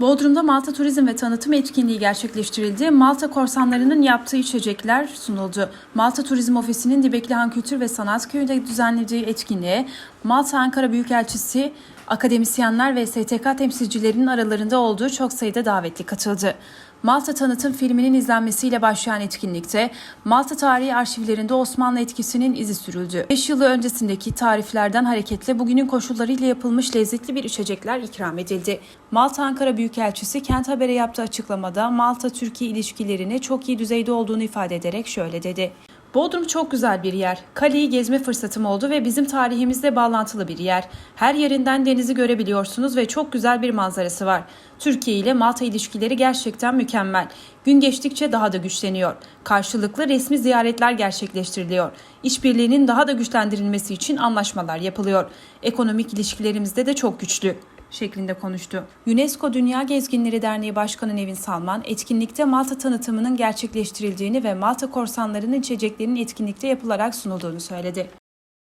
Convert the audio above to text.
Bodrum'da Malta Turizm ve Tanıtım etkinliği gerçekleştirildi. Malta korsanlarının yaptığı içecekler sunuldu. Malta Turizm Ofisi'nin Dibeklihan Kültür ve Sanat Köyü'nde düzenlediği etkinliğe Malta Ankara Büyükelçisi, akademisyenler ve STK temsilcilerinin aralarında olduğu çok sayıda davetli katıldı. Malta Tanıtım filminin izlenmesiyle başlayan etkinlikte Malta tarihi arşivlerinde Osmanlı etkisinin izi sürüldü. 5 yılı öncesindeki tariflerden hareketle bugünün koşullarıyla yapılmış lezzetli bir içecekler ikram edildi. Malta Ankara Büyükelçisi Kent Haber'e yaptığı açıklamada Malta-Türkiye ilişkilerini çok iyi düzeyde olduğunu ifade ederek şöyle dedi. Bodrum çok güzel bir yer. Kaleyi gezme fırsatım oldu ve bizim tarihimizle bağlantılı bir yer. Her yerinden denizi görebiliyorsunuz ve çok güzel bir manzarası var. Türkiye ile Malta ilişkileri gerçekten mükemmel. Gün geçtikçe daha da güçleniyor. Karşılıklı resmi ziyaretler gerçekleştiriliyor. İşbirliğinin daha da güçlendirilmesi için anlaşmalar yapılıyor. Ekonomik ilişkilerimizde de çok güçlü şeklinde konuştu. UNESCO Dünya Gezginleri Derneği Başkanı Nevin Salman, etkinlikte Malta tanıtımının gerçekleştirildiğini ve Malta korsanlarının içeceklerinin etkinlikte yapılarak sunulduğunu söyledi.